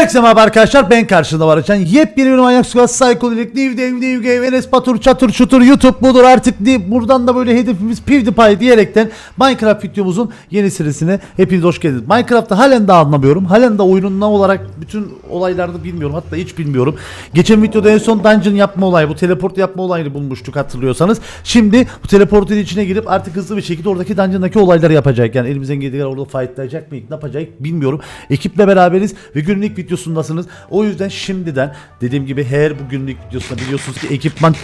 Herkese merhaba arkadaşlar ben karşında var açan yepyeni bir manyak squad psikodelik new day new game Enes Batur çatır çutur YouTube budur artık di buradan da böyle hedefimiz PewDiePie diyerekten Minecraft videomuzun yeni serisine hepiniz hoş geldiniz. Minecraft'ta halen daha anlamıyorum halen de oyunun ne olarak bütün olaylarda bilmiyorum hatta hiç bilmiyorum. Geçen videoda en son dungeon yapma olayı bu teleport yapma olayını bulmuştuk hatırlıyorsanız. Şimdi bu teleportun içine girip artık hızlı bir şekilde oradaki dungeon'daki olayları yapacak yani elimizden geldiği orada fightlayacak mıyız ne yapacak bilmiyorum. Ekiple beraberiz ve günün ilk videosundasınız. O yüzden şimdiden dediğim gibi her bu günün ilk videosunda biliyorsunuz ki ekipman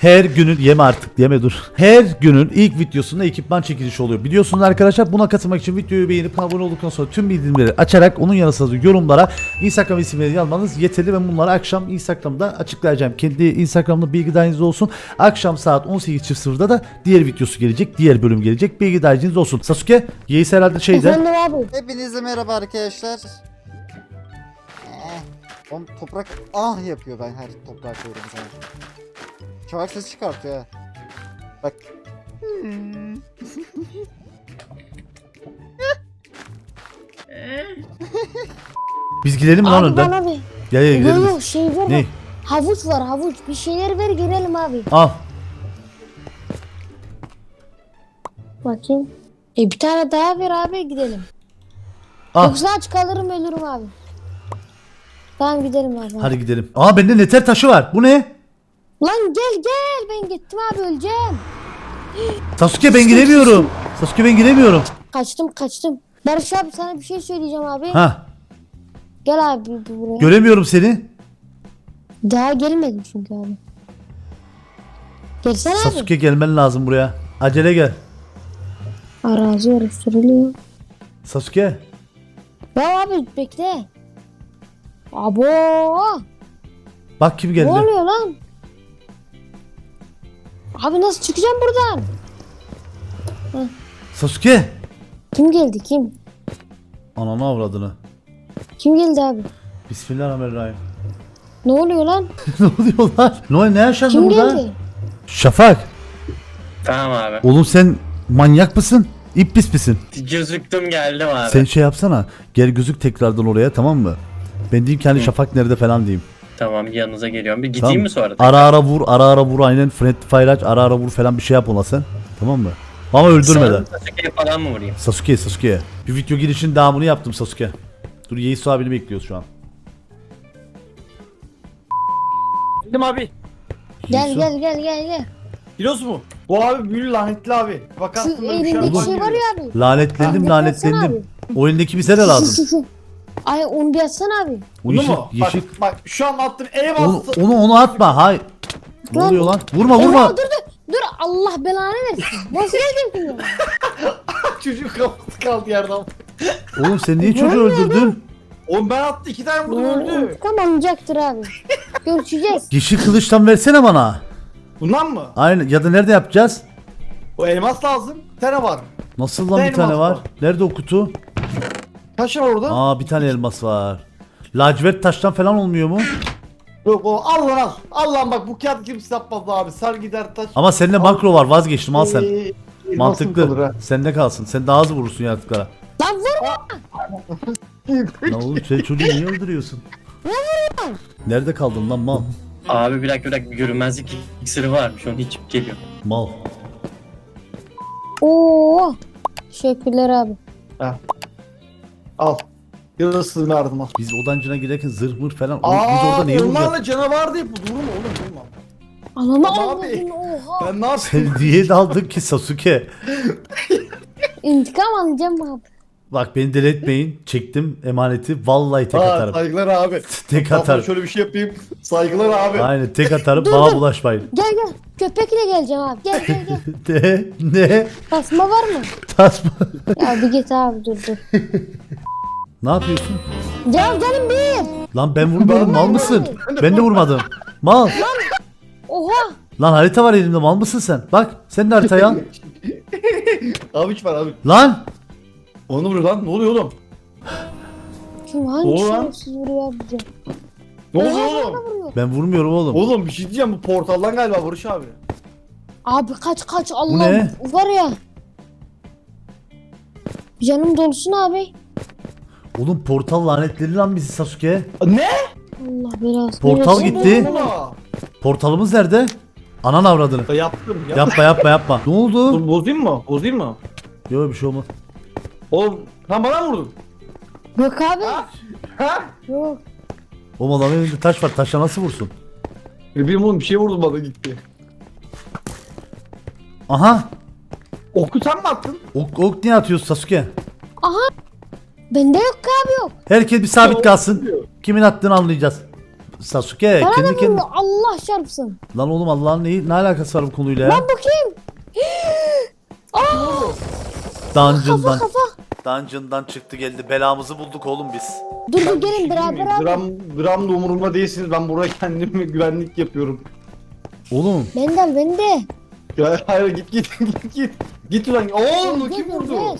her günün yeme artık yeme dur. Her günün ilk videosunda ekipman çekilişi oluyor. Biliyorsunuz arkadaşlar buna katılmak için videoyu beğenip abone olduktan sonra tüm bildirimleri açarak onun yanı sıra yorumlara Instagram isimleri yazmanız yeterli ve bunları akşam Instagram'da açıklayacağım. Kendi Instagram'da bilgi dahiliniz olsun. Akşam saat 18.00'da da diğer videosu gelecek. Diğer bölüm gelecek. Bilgi dahiliniz olsun. Sasuke Yeis herhalde şeyde. Efendim abi. Hepinize merhaba arkadaşlar. Oğlum toprak ah yapıyor ben her toprağa koyduğum zaman. Çavak ses çıkartıyor ha. Bak. Biz gidelim mi lan Abi önden. bana bir. Gel gel Yok gidelim. yok şey ver. Ne? Havuç var havuç. Bir şeyler ver girelim abi. Al. Bakayım. E bir tane daha ver abi gidelim. Al. Yoksa aç kalırım ölürüm abi. Tamam gidelim abi. Hadi gidelim. Aa bende neter taşı var. Bu ne? Lan gel gel ben gittim abi öleceğim. Sasuke ben giremiyorum. Sasuke ben giremiyorum. Kaçtım kaçtım. Barış abi sana bir şey söyleyeceğim abi. Ha, Gel abi bu- buraya. göremiyorum seni. daha gelmedim çünkü abi. Gelsene abi. Sasuke gelmen lazım buraya. Acele gel. Arazi araştırılıyor. Sasuke. Ya abi bekle. Abo. Bak kim Ne geldi. oluyor lan? Abi nasıl çıkacağım buradan? Sasuke. Kim geldi kim? Ananı avradını. Kim geldi abi? Bismillahirrahmanirrahim. Ne oluyor lan? ne oluyor lan? Ne, oluyor? ne yaşandı Kim burada? geldi? Şafak. Tamam abi. Oğlum sen manyak mısın? İplis misin? Gözüktüm geldim abi. Sen şey yapsana. Gel gözük tekrardan oraya tamam mı? Ben diyeyim ki hani Şafak nerede falan diyeyim. Tamam yanınıza geliyorum. Bir gideyim Tamam. mi sonra? Ara ara vur, ara ara vur aynen. Friendly fire aç, ara ara vur falan bir şey yap ona sen. Tamam mı? Ama öldürmeden. Sonra Sasuke'ye falan mı vurayım? Sasuke, Sasuke. Bir video girişin devamını yaptım Sasuke. Dur Yeis abini bekliyoruz şu an. Geldim abi. Gel Yeisu. gel gel gel gel. Biliyoruz mu? Bu abi büyülü lanetli abi. Şu Bakarsın böyle bir şey şey var ya abi. Lanetlendim, lanetlendim. O elindeki bize de Şu, lazım. şu, şu. Ay onu bir atsana abi. O Bunu yeşil, mu? yeşil. Bak, bak şu an attım E Onu, bastı. onu, onu atma. Hay. Ne Lan. oluyor lan? Vurma, vurma. dur dur. Dur Allah belanı versin. Nasıl geldin ki ya? Çocuk kafası kaldı yerden. Oğlum sen niye çocuğu öldürdün? Oğlum ben attı iki tane vurdum öldü. İntikam alınacaktır abi. Görüşeceğiz. Yeşil kılıçtan versene bana. Bundan mı? Aynen. Ya da nerede yapacağız? O elmas lazım. Bir tane var. Nasıl lan bir Elmas tane var? var. Nerede o kutu? Taş var orada. Aa bir tane elmas var. Lacivert taştan falan olmuyor mu? Yok o al lan al. Al lan bak bu kağıt kimse yapmaz abi. Sar gider taş. Ama sende makro var vazgeçtim al sen. Ee, kalır Mantıklı. ha. Sende kalsın. Sen daha az vurursun yaratıklara. Lan vurma. Lan oğlum sen çocuğu niye öldürüyorsun? Nerede kaldın lan mal? Abi bir dakika bir dakika görünmezlik iksiri varmış. Onu içip geliyor. Mal. Oo. Teşekkürler abi. Al. Yarısını verdim al. Biz odancına girerken zırh mır falan. Oğlum, Aa, biz orada neyi vuracağız? onlarla canavar deyip durma oğlum durma. Ananı avradın abi. oha. Ben ne yapayım? Sen niye daldın ki Sasuke? İntikam alacağım abi. Bak beni deli etmeyin. Çektim emaneti. Vallahi tek Ha, atarım. saygılar abi. Tek atarım. şöyle bir şey yapayım. Saygılar abi. Aynen tek atarım. Dur, Bana dur. bulaşmayın. Gel gel. Köpekle geleceğim abi. Gel gel gel. ne? Ne? Tasma var mı? Tasma. Ya bir git abi dur dur. Ne yapıyorsun? Gel gelin bir. Lan ben vurmadım. Mal mısın? Ben de vurmadım. Mal. Oha. Lan harita var elimde. Mal mısın sen? Bak sen de haritayı al. Abi hiç var abi. Lan. Onu vuruyor lan. Ne oluyor oğlum? Kim hangi lan. şerefsiz vuruyor abi bize? Ne Oha, oluyor bana oğlum? vuruyor. Ben vurmuyorum oğlum. Oğlum bir şey diyeceğim bu portaldan galiba Barış abi. Abi kaç kaç Allah ne? var ya. Canım dolusun abi. Oğlum portal lanetledi lan bizi Sasuke. Ne? Allah biraz. Portal gitti. Portalımız nerede? Anan avradını. Ya Yaptım. Yap. Yapma yapma yapma. Ne oldu? Dur bozayım mı? Bozayım mı? Yok bir şey olmaz. Oğlum sen bana mı vurdun? Yok abi. Ha? Yok. Oğlum adamın elinde taş var. Taşla nasıl vursun? Ne bileyim oğlum bir şey vurdu bana gitti. Aha. Oku sen mi attın? Ok, ok niye atıyorsun Sasuke? Bende yok abi yok. Herkes bir sabit kalsın. Kimin attığını anlayacağız. Sasuke Bana da kendi kendine... vurdu. Allah çarpsın. Lan oğlum Allah'ın ne, ne alakası var bu konuyla ya? Lan bu kim? Kafa Dungeon'dan. kafa. Dungeon'dan çıktı geldi. Belamızı bulduk oğlum biz. Dur dur gelin beraber abi. Gram, gram da umurumda değilsiniz. Ben buraya kendime güvenlik yapıyorum. Oğlum Bende al bende. Ya hayır git git git git. Git ulan. Oğlum Gel, kim gel, vurdu? gel.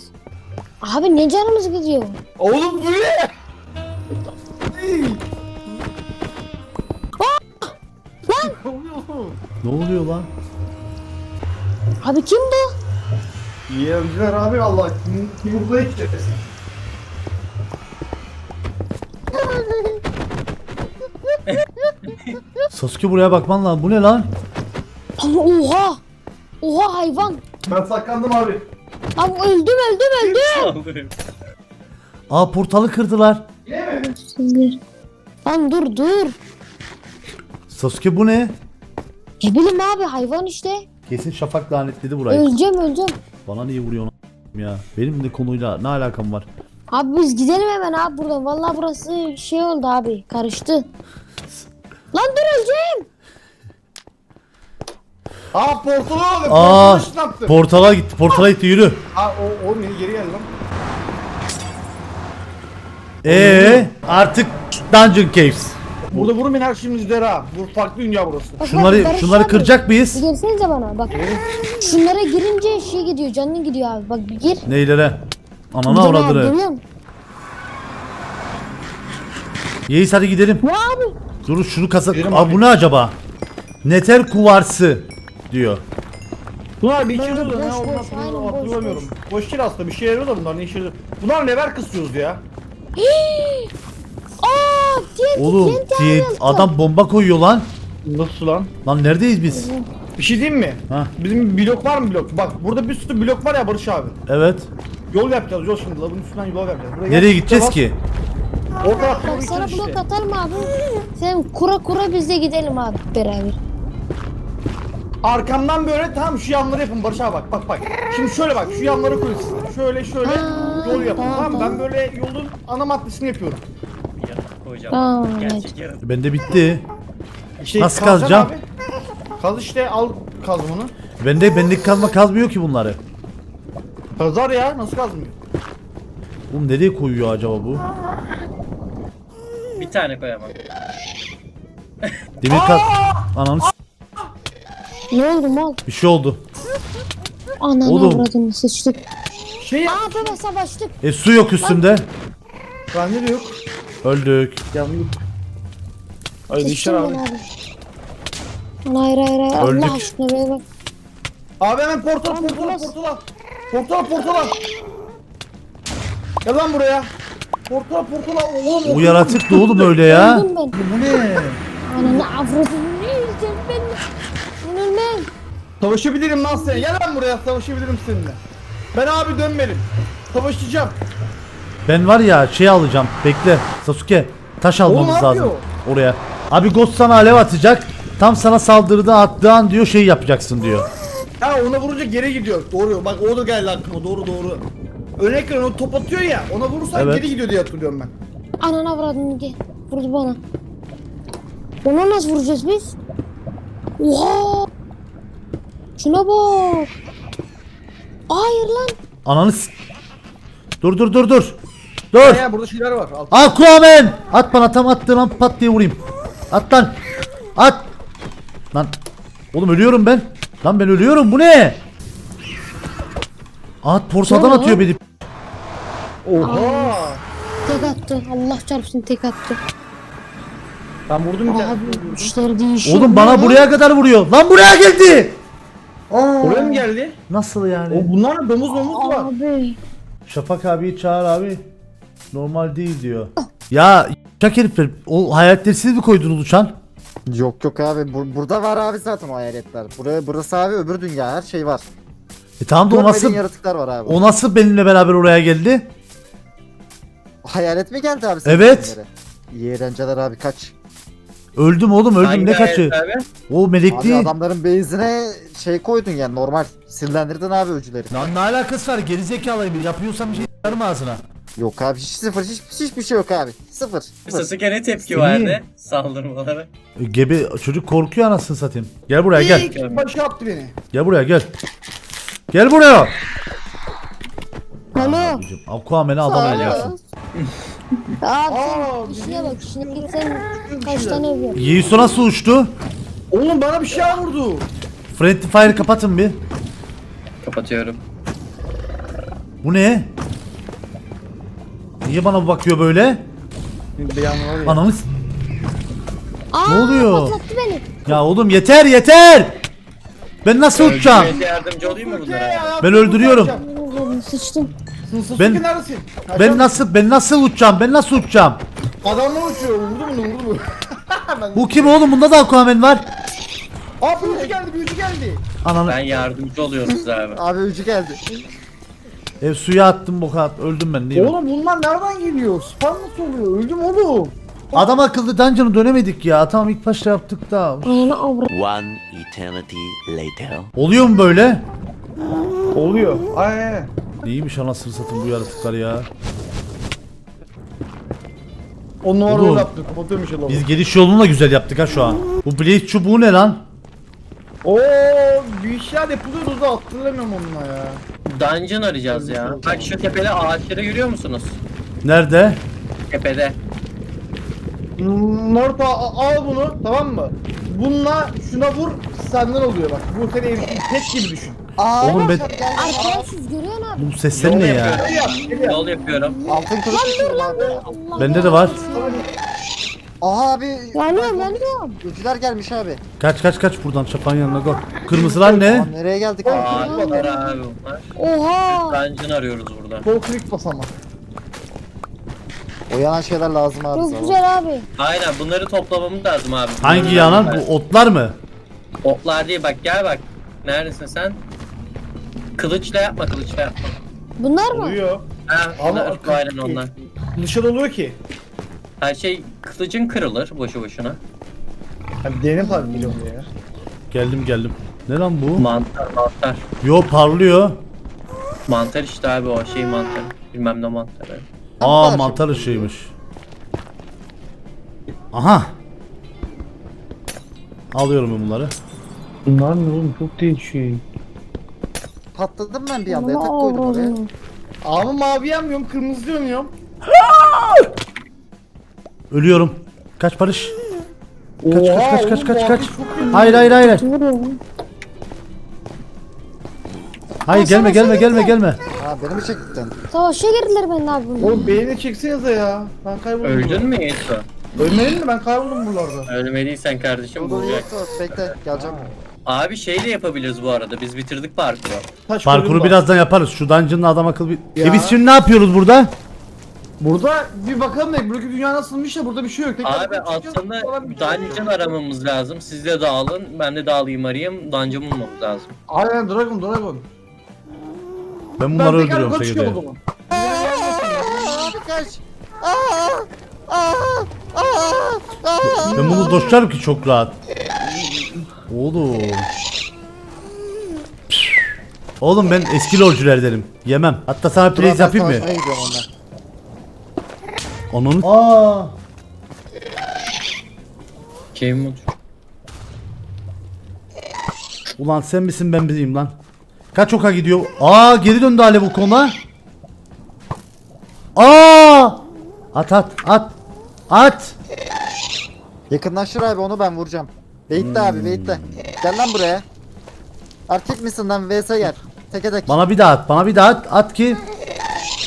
Abi ne canımız gidiyor? Oğlum bu ne? Lan! ne oluyor lan? Abi kim bu? İyi öldüler abi Allah. Kim, kim burada içeceğiz? Sasuke buraya bakman lazım. Bu ne lan? Abi oha. Oha hayvan. Ben saklandım abi. Abi öldüm öldüm öldüm. Aa portalı kırdılar. Sinir. Lan dur dur. Sasuke bu ne? Ne bileyim abi hayvan işte. Kesin Şafak lanetledi burayı. Öleceğim öleceğim. Bana niye vuruyorsun a- ya? Benim de konuyla ne alakam var? Abi biz gidelim hemen abi buradan. Vallahi burası şey oldu abi. Karıştı. Lan dur öleceğim. Aa portalı aldı. Aa Portalı ne yaptı? portala gitti. Portala gitti yürü. Aa o, o beni geri geldi lan. Ee artık Dungeon Caves. Burada vurun beni her şeyimiz üzere ha. Bu farklı dünya burası. Bak, Şunları Barış şunları abi. kıracak Bir mıyız? gelsenize bana bak. Şunlara girince şey gidiyor canın gidiyor abi. Bak bir gir. Neylere? Ananı Bir de ne abi, avradını. görüyor musun? Yeis hadi gidelim. Ne abi? Dur şunu kasa... Gidelim Aa abi. bu ne acaba? Neter kuvarsı diyor. Bunlar bir işe Bence yarıyor ne boş, boş, aynen, boş, hatırlamıyorum. Boş değil aslında bir şey yarıyor da bunlar ne işe yarıyor. Bunlar lever kısıyoruz ya. Aa, TNT, Oğlum TNT adam bomba koyuyor lan. Nasıl lan? Lan neredeyiz biz? Bir şey diyeyim mi? Ha. Bizim blok var mı blok? Bak burada bir sürü blok var ya Barış abi. Evet. Yol yapacağız yol şimdi. Lavın üstünden yol yapacağız. Buraya Nereye gideceğiz ki? O tarafta Bak bir sana işte. blok atalım abi. Sen kura kura biz de gidelim abi beraber. Arkamdan böyle tamam şu yanları yapın Barış abi bak bak bak. Şimdi şöyle bak şu yanları koyun siz. Şöyle şöyle Ha, yol yapın tamam, tamam mı? Ben tamam. böyle yolun ana maddesini yapıyorum. koyacağım. Aa, Gerçek yarın. Bende bitti. İşte Nasıl kazacaksın kazacağım? abi. Kaz işte al kazmanı. Bende benlik kazma kazmıyor ki bunları. Kazar ya nasıl kazmıyor? Oğlum nereye koyuyor acaba bu? Bir tane koyamam. Demir kaz... Ananı s- Ne oldu mal? bir şey oldu. Ananı Oğlum. avradını sıçtık. Şey yap. Aa baba savaştık. E su yok üstümde. Bende de yok. Öldük. Yandık. İşler Sıçtım abi. ben abi. Lan Hayır hayır hayır. Öldük. Allah aşkına be bak. Abi hemen portal Tamam, portal burası. portal. Portal portal. Gel lan buraya. Portal portal. Oğlum O yaratık ne oğlum öyle ya? Öldüm ben. Bu ne? Ananı avradını ne yiyeceğim ben? Savaşabilirim lan sen. Gel lan buraya savaşabilirim seninle. Ben abi dönmedim. Savaşacağım. Ben var ya şey alacağım. Bekle. Sasuke taş almamız lazım. yapıyor? Oraya. Abi Ghost sana alev atacak. Tam sana saldırıda attığı an diyor şey yapacaksın diyor. Ha ona vurunca geri gidiyor. Doğru. Bak o da geldi aklıma. Doğru doğru. Örnek veriyorum o top atıyor ya. Ona vurursan Evet. geri gidiyor diye hatırlıyorum ben. Ananı avradını gel. Vurdu bana. Ona nasıl vuracağız biz? Oha! Şuna bak. Hayır lan. Ananı s- Dur dur dur dur. Dur. Ya burada şeyler var. Alt. Aquaman! At bana tam attığın an pat diye vurayım. At lan. At. Lan. Oğlum ölüyorum ben. Lan ben ölüyorum bu ne? At portaldan Ne o? atıyor beni. Oha. Tek attı. Allah çarpsın tek attı. Ben vurdum bir tane. Abi işler değişiyor. Oğlum bana Ya. buraya kadar vuruyor. Lan buraya geldi. Aa. Oraya mı geldi? Nasıl O yani? bunlar ne domuz domuz var. Abi. Şafak abiyi çağır abi. Normal değil diyor. Ya herifler o hayaletleri siz mi koydunuz uçan? Yok yok abi bur- burada var abi zaten o hayaletler. Buraya burası abi öbür dünya her şey var. E tamam da o Görmediğin nasıl, yaratıklar var abi. o nasıl benimle beraber oraya geldi? Hayalet mi geldi abi? senin Evet. evlere? İyi eğlenceler abi kaç. Öldüm oğlum öldüm Hangi ne kaçı? hayat abi? O Abi melekli. adamların beyzine şey koydun yani normal. Sinirlendirdin abi öcüleri. Lan ne alakası var gerizekalıyım yapıyorsam bir şey yarım ağzına. Yok abi hiç sıfır hiç, hiçbir şey yok abi. Sıfır. sıfır. Sasuke ne tepki verdi saldırmalara? E, Gebe çocuk korkuyor anasını satayım. Gel buraya gel. İlk başı yaptı beni. Gel buraya gel. Gel buraya. Alo. Abicim Aquaman'e adam olacaksın. Abi Aa, işine bak işine gitsen kaç tane ev yok. Yiğisu nasıl uçtu? Oğlum bana bir şey vurdu. Friendly Fire kapatın bir. Kapatıyorum. Bu ne? Niye bana bu bakıyor böyle? Bir an var ya. Anamız. Aa, Ne oluyor? patlattı beni. Ya oğlum yeter yeter. Ben nasıl uçacağım? Öldürmeye yardımcı olayım mı bunlara? Ben öldürüyorum. Oğlum sıçtım. Sınırsız Ben- neredesin? Ben nasıl ben nasıl uçacağım? Ben nasıl uçacağım? Adamla uçuyor. Vurdu mu vurdu mu? Bu kim oğlum? Bunda da Aquaman var. Aa büyücü geldi büyücü geldi. Ananı Ben yardımcı oluyorum size abi. Abi öcü geldi. ev suya attım boka at. Öldüm ben değil mi? Oğlum bunlar nereden geliyor? Spam nasıl oluyor? Öldüm oğlum. Adam akıllı dungeon'ı dönemedik ya. Tamam ilk başta yaptık da. Ananı. One eternity later. Oluyor mu böyle? Oluyor. Aynen. Neymiş anasını satın bu yaratıklar ya. On numara Oğlum. öyle yaptı. Kapatıyormuş adam. Biz geliş yolunu da güzel yaptık ha şu an. Bu blade çubuğu ne lan? Oo bir şeyler yapılıyordu da hatırlamıyorum onunla ya. Dungeon arayacağız ya. Bak şu tepede ağaçları görüyor musunuz? Nerede? Tepede. Norpa al bunu tamam mı? Bununla şuna vur senden oluyor bak. Bu seni ev- pet gibi düşün. Aa, Oğlum ben- Arkadaşsız görüyorsun abi. Bu sesler ne ya? Yol yapıyorum. Altın kılıç düşürdüm abi. Allah Bende de var. Aha abi. Yanıyorum yanıyorum. Öcüler gelmiş abi. Kaç kaç kaç buradan çapan yanına go. Kırmızılar ne? Aa, nereye geldik abi? Ağaçlar abi bunlar. Oha. Dungeon arıyoruz burada. Sol klik bas ama. O yanan şeyler lazım abi. Çok sana. güzel abi. Aynen bunları toplamamız lazım abi. Hangi Bunları yanan? ben- Bu otlar mı? Otlar değil bak gel bak. Neredesin sen? Kılıçla yapma kılıçla yapma. Bunlar mı? Oluyor. Ha, Ama bunlar, akıl- aynen onlar. Dışarı oluyor ki. Her şey kılıcın kırılır boşu boşuna. Hani değnek var biliyorum ya. Geldim geldim. Ne lan bu? Mantar mantar. Yo parlıyor. Mantar işte abi o şey mantar. Bilmem ne mantarı. Aa mantar çok ışığıymış. Aha. Alıyorum ben bunları. Bunlar ne oğlum çok değişik. Patladım ben bir anda yatak koydum oraya. Ama mavi yanmıyorum kırmızı yanıyorum. Ölüyorum. Kaç Barış. Kaç kaç Oha, kaç kaç oğlum, kaç mavi kaç. çok yanıyor. Hayır hayır hayır. Vuruyorum. Hayır gelme gelme gelme gelme. Ha beni mi çektin? Savaşa girdiler ben abi bunlar. Oğlum beğeni çeksenize ya. Ben kayboldum. Öldün mü burada. Ölmedin mi? Ben kayboldum buralarda. Ölmediysen kardeşim bulacak. bekle geleceğim. Abi şey de yapabiliriz bu arada. Biz bitirdik parkuru. Taş Parkuru birazdan yaparız. Şu dungeon'la adam akıl bir... Ya. E biz şimdi ne yapıyoruz burada? Burada bir bakalım da buradaki dünya nasılmış da burada bir şey yok. Tekrar Abi çıkacağız, aslında falan bir şey yok. dungeon aramamız lazım. Siz de dağılın. Ben de dağılayım arayayım. Dungeon bulmamız lazım. Aynen Dragon Dragon. Ben Ben bunları tekrar öldürüyorum yukarı çıkıyorum o zaman. Kaç. Aa! Aa! Aa! Aa! Ben bunu doşlarım ki çok rahat. Oğlum. Oğlum ben eski lolculardanım. Yemem. Hatta sana ben yapayım mı? Onun. Aa. Mod. Ulan sen misin ben miyim lan? Kaç oka gidiyor? Aa geri döndü alev bu konuda. Aa! At at at. At. Yakınlaştır abi onu ben vuracağım. Beyit'te abi Beyit'te. Gel lan buraya. Erkek misin lan vs gel. Teke tek. Bana bir daha at. Bana bir daha at. At ki.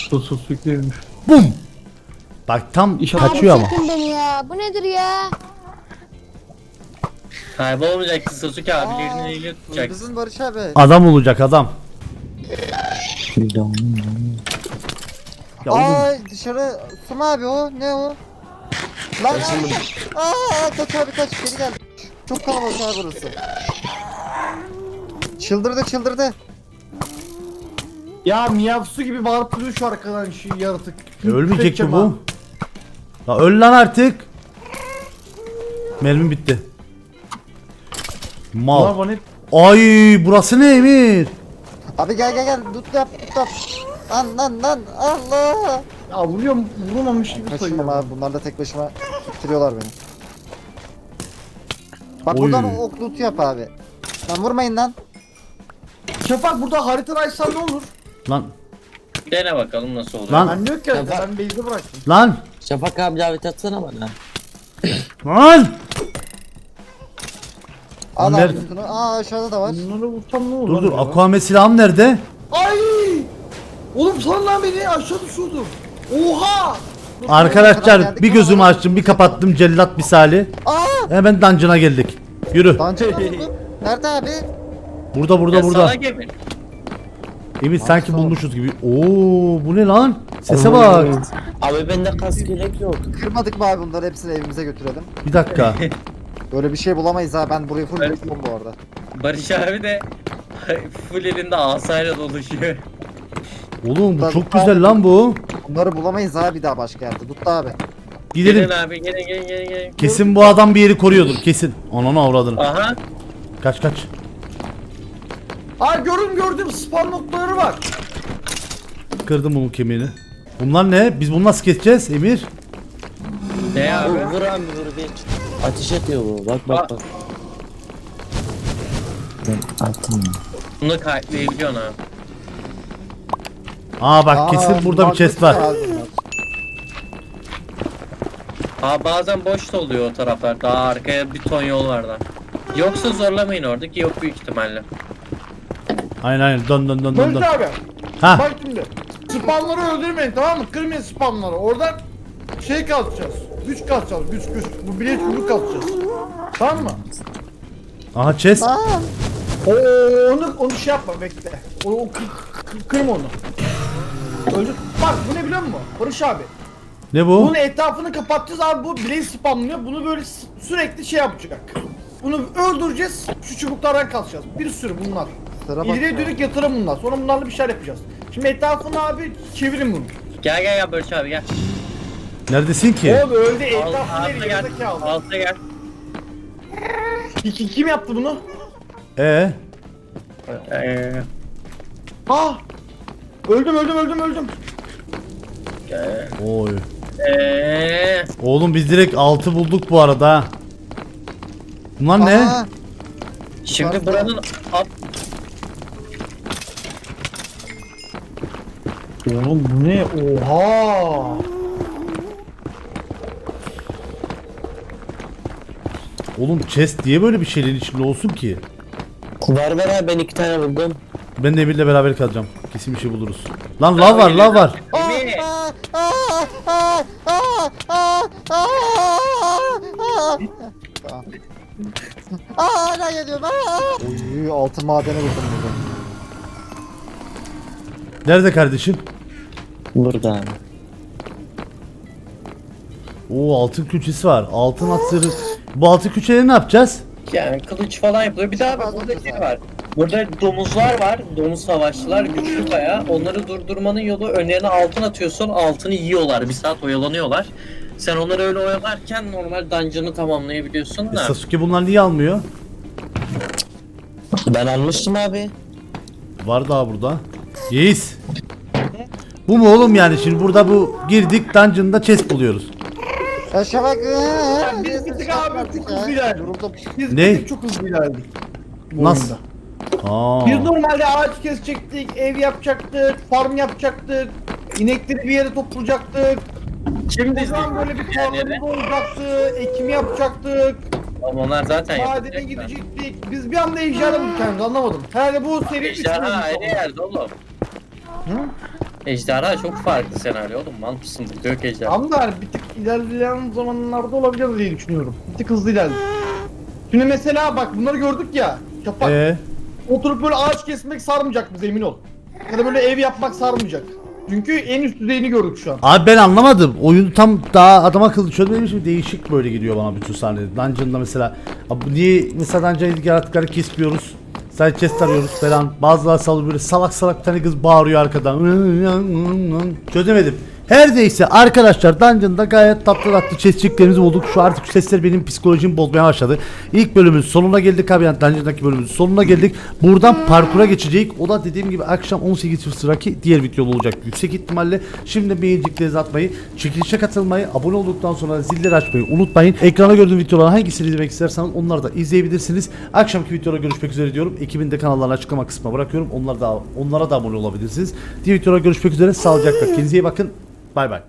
Sus sus bekliyormuş. Bum. Bak tam İnşallah- kaçıyor ama. çekin beni ya. Bu nedir ya? Kaybolmayacaksın Sasuke abilerinin eliyle tutacaksın. Bizim Barış abi. Adam olacak adam. Ya oğlum Ay dışarı Sum abi o ne o? Lan aa kaç abi kaç geri gel. Çok kalabalık abi burası. Çıldırdı çıldırdı. Ya miyavsu gibi bağırıp duruyor şu arkadan şu yaratık. e, ölmeyecek mi bu? Ya öl lan artık. Mermim bitti. Mal. Ulan bana hep Ay burası ne Emir? Abi gel gel gel tut yap tut yap. Lan lan lan Allah. ya vuruyorum vurulmamış gibi sayıyorum. abi bunlar da tek başıma ittiriyorlar beni. Bak Oy. buradan ok loot yap abi. Lan vurmayın lan. Şafak burada harita açsan ne olur? Lan Dene bakalım nasıl oluyor. Lan. Ben diyor ki ben base'de bıraktım. lan Şafak abi davet atsana bana. lan. Al Nerede? abi lootunu. Aa aşağıda da var. Bunları vursam ne olur? Dur dur ya? Aquaman silahım nerede? Ay! Oğlum sal lan beni aşağı düşüyordum. Oha! Arkadaşlar bir gözümü açtım bir kapattım cellat misali. Aa! Hemen dungeon'a geldik. Yürü. Dancı Nerede abi? Burada burada Ya burada. salak Emir. Emir sanki bulmuşuz gibi. Oo bu ne lan? Sese bak. Abi bende kask yelek yok. Kırmadık mı abi bunları hepsini evimize götürelim. Bir dakika. Böyle bir şey bulamayız ha ben burayı full Evet. bekliyorum bu arada. Barış abi de full elinde asayla dolaşıyor. Oğlum bu çok güzel lan bu. Bunları bulamayız ha bir daha başka yerde. Tut da abi. Gidelim. Gelin abi gelin gelin gelin gelin. Kesin bu adam bir yeri koruyordur kesin. Ananı avradını. Aha. Kaç kaç. Ay gördüm gördüm spam noktaları var. Kırdım bunun kemiğini. Bunlar ne? Biz bunu nasıl keseceğiz Emir? Ne Vur, abi? vur abi vur bir. Ateş ediyor bu. Bak bak bak. Ben attım. Bunu kayıtlayabiliyorsun abi. Aa bak Aa, kesin burada bir chest var. Aa bazen boş da oluyor o taraflar. Daha arkaya bir ton yol var da. Yoksa zorlamayın orada ki yok büyük ihtimalle. Aynen aynen dön dön dön dön Barış dön. abi. Ha Bak şimdi. Spamları öldürmeyin tamam mı? Kırmayın spamları. Oradan şey kalacağız. Güç kalacağız. Güç güç. Bu bilet gücü kalacağız. Tamam mı? aha chest. Aa! Oo, onu onu şey yapma bekle. O, o kır, kır- kırma onu. Öldür. Bak bu ne biliyor musun? Barış abi. Ne bu? Bunun etrafını kapatacağız abi bu bileği spamlıyor. Bunu böyle sürekli şey yapacak. Bunu öldüreceğiz. Şu çubuklardan kalacağız. Bir sürü bunlar. Sıra. İleriye ya. dönük yatırım bunlar. Sonra bunlarla bir şeyler yapacağız. Şimdi etrafını abi çevirin bunu. Gel gel gel Barış abi gel. Neredesin ki? Oğlum öldü etrafını nereye gel. gerizekalı. Alta gel. Kim, kim yaptı bunu? Ee, Ee, Ah! Öldüm öldüm öldüm öldüm. oy. Ee, Oğlum biz direkt altı bulduk bu arada. ha. Bunlar ne? Aa! şimdi Yukarıda. buranın alt Oğlum bu ne? Oha! Oğlum chest diye böyle bir şeylerin içinde olsun ki. Var var abi ben iki tane buldum. Ben de Emir'le beraber kalacağım. Kesin bir şey buluruz. Lan lav var lav var. Emir. Aa! Aa! Aa! Aa! Aa! Aa! Aa! Aa hala geliyorum. Aa! Oy altın madeni buldum burada. Nerede kardeşim? Burada abi. Oo altın külçesi var. Altın atları. Bu altın külçeleri ne yapacağız? Yani kılıç falan yapılıyor. Bir daha bak burada şey var. Burada domuzlar var. Domuz savaşçılar güçlü baya. Onları durdurmanın yolu önlerine altın atıyorsun. Altını yiyorlar. Bir saat oyalanıyorlar. Sen onları öyle oyalarken normal dungeon'ı tamamlayabiliyorsun E, da. Sasuke bunlar niye almıyor? Ben almıştım abi. Var daha burada. Yeis. Bu mu oğlum yani şimdi burada bu girdik dungeon'da chest buluyoruz. Ya şabak. Ya biz bir tık abi çok hızlı ilerledik. Yoruldum. Biz Ne? çok hızlı ilerledik. bu Nasıl? oyunda. Aa. Biz normalde ağaç kesecektik, ev yapacaktık, farm yapacaktık, inekleri bir yere toplayacaktık. Şimdi O zaman böyle bir tarlamız olacaktı, ekim yapacaktık, Ama onlar zaten madene yapacaklar. gidecektik. Biz bir anda ejderha bulduk kendimizi anlamadım. Herhalde bu seri Ejderha ayrı yerde oğlum. Ejderha çok farklı senaryo oğlum. Mal mısın? Burada yok ejderha. Da bir tık ilerleyen zamanlarda olabilir diye düşünüyorum. Bir tık hızlı ilerledik. Şimdi mesela bak bunları gördük ya. Şafak. Ee, Oturup böyle ağaç kesmek sarmayacak bize emin ol. Ya da böyle ev yapmak sarmayacak. Çünkü en üst düzeyini gördük şu an. Abi ben anlamadım. Oyun tam daha adam akıllı çözmemiş mi? Değişik böyle gidiyor bana bütün sahne. Dungeon'da mesela. Abi niye mesela Dungeon'da yaratıkları kesmiyoruz? Sadece chest arıyoruz falan. Bazıları salıyor böyle salak salak bir tane kız bağırıyor arkadan. Çözemedim. Her neyse arkadaşlar Dungeon'da gayet tatlı tatlı chestçiklerimizi bulduk. Şu artık sesler benim psikolojimi bozmaya başladı. İlk bölümün sonuna geldik abi yani Dungeon'daki bölümün sonuna geldik. Buradan parkura geçecek. O da dediğim gibi akşam 18.00'daki diğer video olacak yüksek ihtimalle. Şimdi beğeniciklerinizi atmayı, çekilişe katılmayı, abone olduktan sonra zilleri açmayı unutmayın. Ekrana gördüğüm videoları hangisini izlemek isterseniz onları da izleyebilirsiniz. Akşamki videoda görüşmek üzere diyorum. Ekibin de kanallarını açıklama kısmına bırakıyorum. Onlara da onlara da abone olabilirsiniz. Diğer videoda görüşmek üzere. Sağlıcakla. Kendinize iyi bakın. Bay bay.